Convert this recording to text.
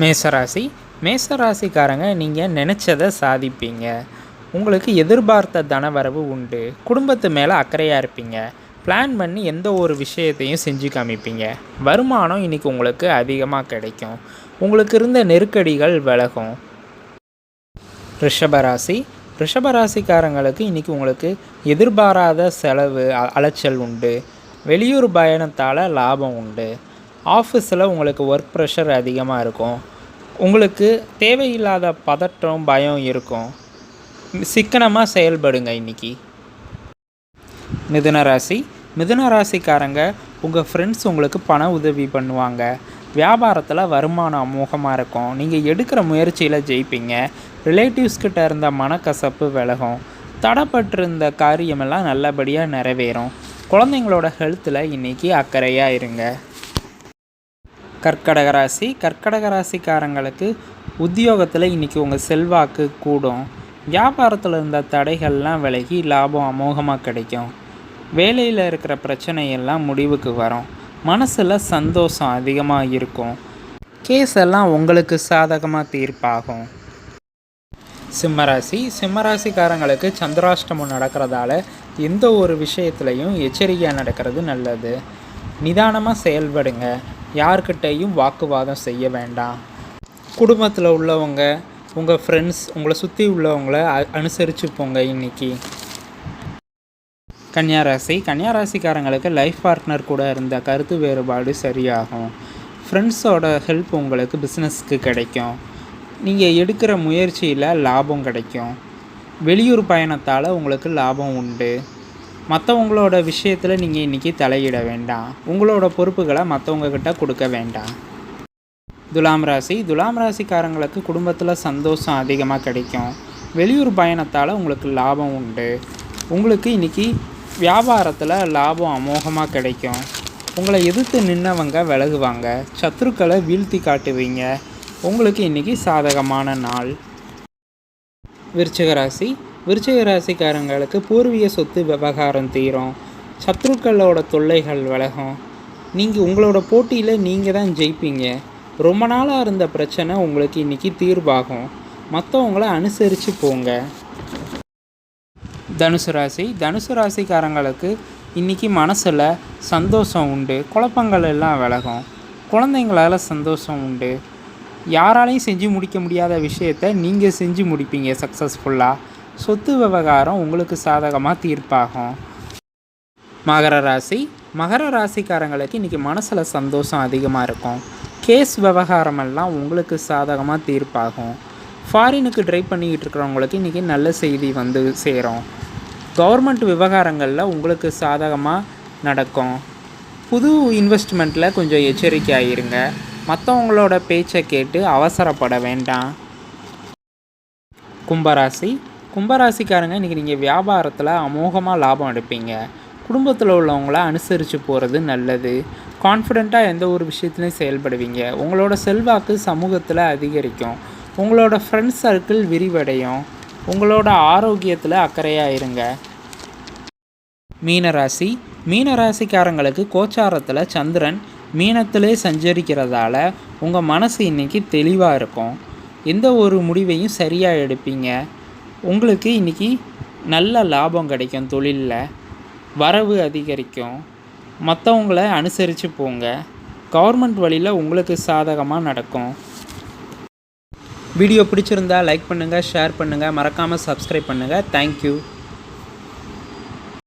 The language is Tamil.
மேசராசி. மேசராசிக்காரங்க நீங்கள் நினச்சதை சாதிப்பீங்க. உங்களுக்கு எதிர்பார்த்த தனவரவு உண்டு. குடும்பத்து மேலே அக்கறையாக இருப்பீங்க. பிளான் பண்ணி எந்த ஒரு விஷயத்தையும் செஞ்சு காமிப்பீங்க. வருமானம் இன்றைக்கி உங்களுக்கு அதிகமாக கிடைக்கும். உங்களுக்கு இருந்த நெருக்கடிகள் விலகும். ரிஷபராசி. ரிஷபராசிக்காரங்களுக்கு இன்றைக்கி உங்களுக்கு எதிர்பாராத செலவு அ- அலைச்சல் உண்டு. வெளியூர் பயணத்தால் லாபம் உண்டு. ஆஃபீஸில் உங்களுக்கு ஒர்க் ப்ரெஷர் அதிகமாக இருக்கும். உங்களுக்கு தேவையில்லாத பதற்றம் பயம் இருக்கும். சிக்கனமாக செயல்படுங்க இன்னைக்கு. மிதுன ராசி. மிதுன ராசிக்காரங்க உங்கள் ஃப்ரெண்ட்ஸ் உங்களுக்கு பண உதவி பண்ணுவாங்க. வியாபாரத்தில் வருமானம் அமோகமாக இருக்கும். நீங்கள் எடுக்கிற முயற்சியில் ஜெயிப்பீங்க. ரிலேட்டிவ்ஸ் கிட்ட இருந்த மனக்கசப்பு விலகும். தடைப்பட்டிருந்த காரியமெல்லாம் நல்லபடியாக நிறைவேறும். குழந்தைங்களோட ஹெல்த்தில் இன்னைக்கு அக்கறையாக இருங்க. கர்க்கடக ராசி. கர்க்கடக ராசிக்காரங்களுக்கு உத்தியோகத்தில் இன்றைக்கி உங்கள் செல்வாக்கு கூடும். வியாபாரத்தில் இருந்த தடைகள்லாம் விலகி லாபம் அமோகமாக கிடைக்கும். வேலையில் இருக்கிற பிரச்சனையெல்லாம் முடிவுக்கு வரும். மனசில் சந்தோஷம் அதிகமாக இருக்கும். கேஸ் எல்லாம் உங்களுக்கு சாதகமாக தீர்ப்பாகும். சிம்மராசி. சிம்மராசிக்காரங்களுக்கு சந்திராஷ்டமம் நடக்கிறதால எந்த ஒரு விஷயத்துலையும் எச்சரிக்கையாக நடக்கிறது நல்லது. நிதானமாக செயல்படுங்க. யார்கிட்டையும் வாக்குவாதம் செய்ய வேண்டாம். குடும்பத்தில் உள்ளவங்க உங்கள் ஃப்ரெண்ட்ஸ் உங்களை சுற்றி உள்ளவங்கள அனுசரித்து போங்க இன்னைக்கு. கன்னியாராசி கன்னியாராசிக்காரங்களுக்கு லைஃப் பார்ட்னர் கூட இருந்த கருத்து வேறுபாடு சரியாகும். ஃப்ரெண்ட்ஸோட ஹெல்ப் உங்களுக்கு பிஸ்னஸ்க்கு கிடைக்கும். நீங்கள் எடுக்கிற முயற்சியில் லாபம் கிடைக்கும். வெளியூர் பயணத்தால் உங்களுக்கு லாபம் உண்டு. மற்றவங்களோட விஷயத்தில் நீங்கள் இன்றைக்கி தலையிட வேண்டாம். உங்களோட பொறுப்புகளை மற்றவங்கக்கிட்ட கொடுக்க வேண்டாம். துலாம் ராசி துலாம் ராசிக்காரங்களுக்கு குடும்பத்தில் சந்தோஷம் அதிகமாக கிடைக்கும். வெளியூர் பயணத்தால் உங்களுக்கு லாபம் உண்டு. உங்களுக்கு இன்றைக்கி வியாபாரத்தில் லாபம் அமோகமாக கிடைக்கும். உங்களை எதிர்த்து நின்னவங்க விலகுவாங்க. சத்துருக்களை வீழ்த்தி காட்டுவீங்க. உங்களுக்கு இன்றைக்கி சாதகமான நாள். விருச்சிக ராசி விருச்சிக ராசிக்காரங்களுக்கு பூர்வீக சொத்து விவகாரம் தீரும். சத்ருக்களோட தொல்லைகள் விலகும். நீங்கள் உங்களோட போட்டியில் நீங்கள் தான் ஜெயிப்பீங்க. ரொம்ப நாளாக இருந்த பிரச்சனை உங்களுக்கு இன்றைக்கி தீர்வாகும். மற்றவங்கள அனுசரித்து போங்க. தனுசு ராசி. தனுசு ராசிக்காரங்களுக்கு இன்றைக்கி மனசில் சந்தோஷம் உண்டு. குழப்பங்கள் எல்லாம் விலகும். குழந்தைங்களால சந்தோஷம் உண்டு. யாராலையும் செஞ்சு முடிக்க முடியாத விஷயத்த நீங்கள் செஞ்சு முடிப்பீங்க சக்ஸஸ்ஃபுல்லாக சொத்து விவகாரம் உங்களுக்கு சாதகமாக தீர்ப்பாகும். மகர ராசி. மகர ராசிக்காரங்களுக்கு இன்றைக்கி மனசில் சந்தோஷம் அதிகமாக இருக்கும். கேஸ் விவகாரமெல்லாம் உங்களுக்கு சாதகமாக தீர்ப்பாகும். ஃபாரினுக்கு ட்ரை பண்ணிக்கிட்டு இருக்கிறவங்களுக்கு இன்றைக்கி நல்ல செய்தி வந்து சேரும். கவர்மெண்ட் விவகாரங்களில் உங்களுக்கு சாதகமாக நடக்கும். புது இன்வெஸ்ட்மெண்ட்டில் கொஞ்சம் எச்சரிக்கையாக இருங்க மற்றவங்களோட பேச்சை கேட்டு அவசரப்பட வேண்டாம். கும்பராசி. கும்பராசிக்காரங்க இன்றைக்கி நீங்கள் வியாபாரத்தில் அமோகமாக லாபம் எடுப்பீங்க. குடும்பத்தில் உள்ளவங்கள அனுசரித்து போகிறது நல்லது. கான்ஃபிடெண்ட்டாக எந்த ஒரு விஷயத்துலையும் செயல்படுவீங்க. உங்களோட செல்வாக்கு சமூகத்தில் அதிகரிக்கும். உங்களோட ஃப்ரெண்ட்ஸ் சர்க்கிள் விரிவடையும். உங்களோட ஆரோக்கியத்தில் அக்கறையாக இருங்க. மீனராசி. மீனராசிக்காரங்களுக்கு கோச்சாரத்தில் சந்திரன் மீனத்திலே சஞ்சரிக்கிறதால உங்கள் மனசு இன்னைக்கு தெளிவாக இருக்கும். எந்த ஒரு முடிவையும் சரியாக எடுப்பீங்க. உங்களுக்கு இன்றைக்கி நல்ல லாபம் கிடைக்கும் தொழிலில். வரவு அதிகரிக்கும். மற்றவங்கள அனுசரித்து போங்க. கவர்மெண்ட் வழியில் உங்களுக்கு சாதகமாக நடக்கும். வீடியோ பிடிச்சிருந்தா லைக் பண்ணுங்கள் ஷேர் பண்ணுங்கள் மறக்காமல் சப்ஸ்கிரைப் பண்ணுங்கள் தேங்க்யூ